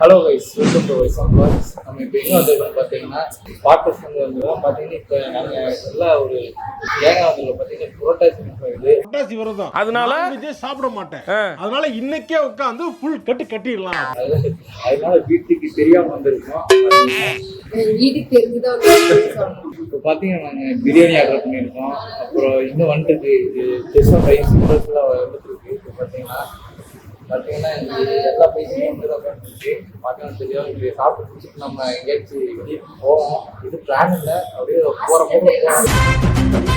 Hello guys welcome to wise on voice நம்ம இப்போ எங்கே வந்திருக்கோம் பார்த்தீங்கன்னா ஸ்பாட்டர்ஸ் வந்து வந்துருக்கோம் பார்த்தீங்கன்னா இப்போ நாங்கள் எல்லா ஒரு ஏங்க வந்திருக்கோம் பார்த்தீங்கன்னா புரோட்டா சினிமா இது புரட்டாசி விரதம் அதனால? நான்வெஜ்ஜே சாப்பிட மாட்டேன். அதனால இன்னைக்கே உட்காந்து ஃபுல் கட்டு கட்டிடலாம். அது- அதனால வீட்டுக்கு தெரியாமல் வந்திருக்கோம். வீட்டுக்கு தெரிஞ்சுதான் இப்போ பார்த்தீங்கன்னா நாங்கள் பிரியாணி ஆர்டர் பண்ணியிருக்கோம். அப்புறம் இன்னும் வந்துட்டு இது ஸ்பெஷல் ரைஸ் நூடுல்ஸ்லாம் வந்துட்டு இருக்கு. இப்போ பார்த்தீங்கன்னா பார்த்தீங்கன்னா இது எல்லா பைசையும் வந்து தான் இருக்கு பார்த்தீங்கன்னா தெரியும். இது சாப்பிட்டு பிடிச்சிட்டு நம்ம எங்கேயாச்சும் வெளியே போவோம். இது பிளான் இல்லை. அப்படியே போகிற போக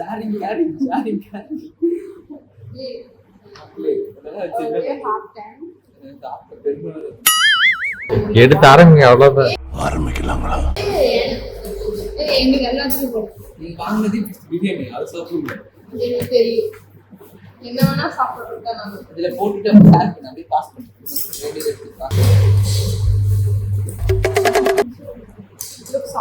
போகிறோம் சாரிங்க சாரிங்க சாரிங்க எடுத்து ஆரம்பிங்க நீங்க வாங்கினது பிரியாணி அது சாப்பிடுங்க. தெரியும். என்ன வேணா சாப்பிட்றது தான் நாங்கள் இதுல போட்டுட்டு ஷேர் பண்ணி அப்படியே பாஸ் பண்ணி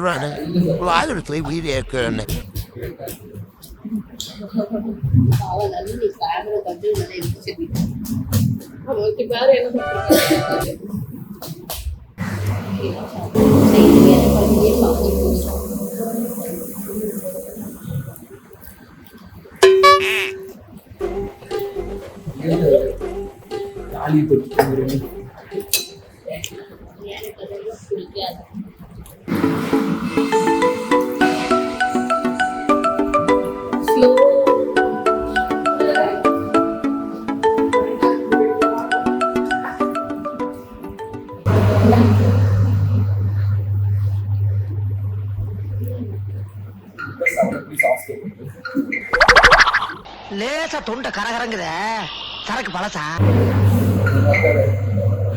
running. Literally, we there, girl. Okay பாரு என்ன முடியாது லேசா தொண்டை கரகரங்குத. சரக்கு பழசா?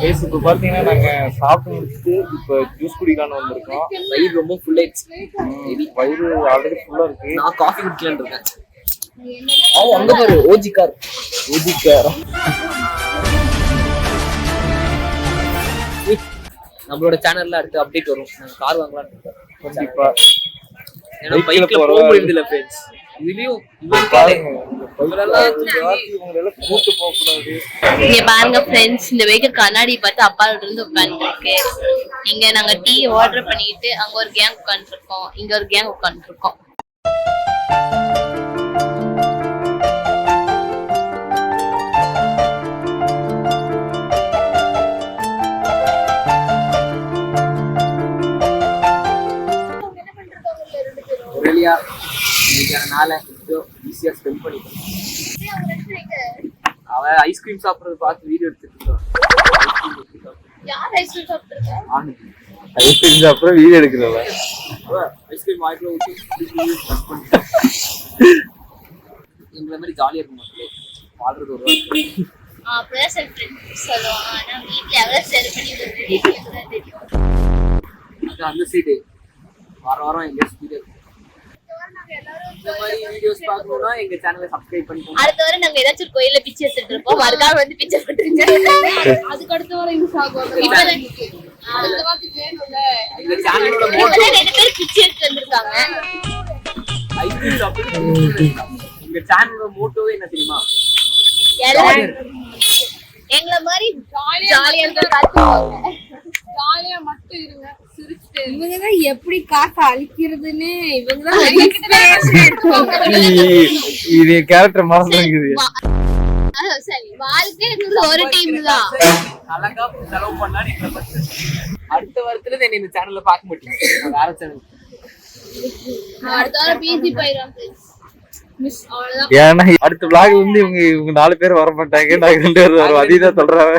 கேஸ் இப்போ பார்த்தீங்கன்னா நாங்கள் சாப்பிட்டு முடிச்சுட்டு இப்போ ஜூஸ் குடிக்கலான்னு வந்திருக்கோம். வயிறு ரொம்ப ஃபுல் ஆயிடுச்சு. வயிறு ஆல்ரெடி ஃபுல்லாக இருக்கு. நான் காஃபி குடிக்கலான்னு இருக்கேன். அவன் அங்க பாரு ஓஜி கார் ஊதிக்காரம் நம்மளோட சேனல்ல அடுத்து அப்டேட் வரும். நாங்க கார் வாங்கலாம்னு இருக்கோம். கண்டிப்பாக ஏன்னா Bike ல பைக்ல போற போக முடியறது இல்ல ஃப்ரெண்ட்ஸ் இங்க பாருங்க ஃப்ரெண்ட்ஸ் இந்த வெஹிக்கிள் கண்ணாடி பார்த்து அப்பால இருந்து உட்காந்துருக்கு இங்க நாங்க டீ ஆர்டர் பண்ணிட்டு அங்க ஒரு கேங் உட்காந்துருக்கோம் இங்க ஒரு கேங் உட்காந்துருக்கோம் இன்னைக்கான நாளை கொஞ்சம் ஈஸியா ஸ்பெண்ட் பண்ணிட்டோம் அவன் ஐஸ்கிரீம் சாப்பிடுறது பார்த்து வீடியோ எடுத்துட்டு யார் ஐஸ்கிரீம் சாப்பிட்ற வீடியோ எடுக்கிறவ ஐஸ்கிரீம் வாய்க்குள்ள ஊற்றி எங்களை மாதிரி ஜாலியா இருக்கும் மக்களே வாழ்றது ஒரு. அப்படிதான் சார் ஃப்ரெண்ட்ஸ் சொல்லுவாங்க. ஆனா வீட்ல எவ்வளவு செல் பண்ணி தெரியும். அது அந்த சைடு வாரம் வாரம் எங்கேயாவது அடுத்த வாரம் நாங்க ஏதாச்சும் ஒரு கோயில்ல பிச்சை எடுத்துட்டு இருப்போம். மறுக்காம வந்து பிச்சை போட்டுருங்க. அதுக்கு அடுத்த வரை யூஸ் ஆகும் ரெண்டு பேரும் பிச்சை எடுத்து வந்திருக்காங்க. எங்க சேனலோட மோட்டோவே என்ன தெரியுமா? எல்லாரும் எங்களை மாதிரி ஜாலியா இருக்க ஜாலியா மட்டும் இருங்க. சிரிச்சுட்டு இருங்க. இவங்க தான் எப்படி காசை அழிக்கிறதுன்னு இவங்க தான் இது கேரக்டர் மறந்துருக்குது. சரி வாழ்க்கைங்கிறது ஒரு டைம் தான். அழகா செலவு பத்தி அடுத்த வாரத்துல என்னை இந்த சேனல்ல பார்க்க மாட்டீங்க. வேற சேனல் அடுத்த வாரம் பிஜி போயிடும் ஏன்னா அடுத்த vlogல இருந்து இவங்க இவங்க நாலு பேர் வர மாட்டாங்க நாங்க ரெண்டு பேர் வருவோம். அதையும் சொல்றாங்க.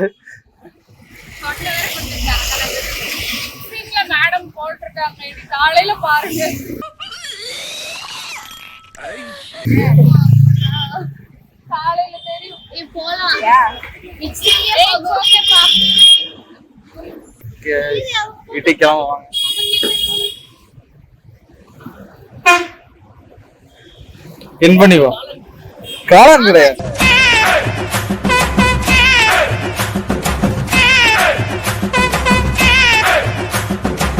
மேடம் போட்டிருக்காங்க. இது காலையில பாருங்க. காலையில தெரியும். போலாம். மிக்ஸிலே போகும். வீட்டுக்கு கிளம்புவாங்க என் பண்ணிவா காலம் கிடையாது.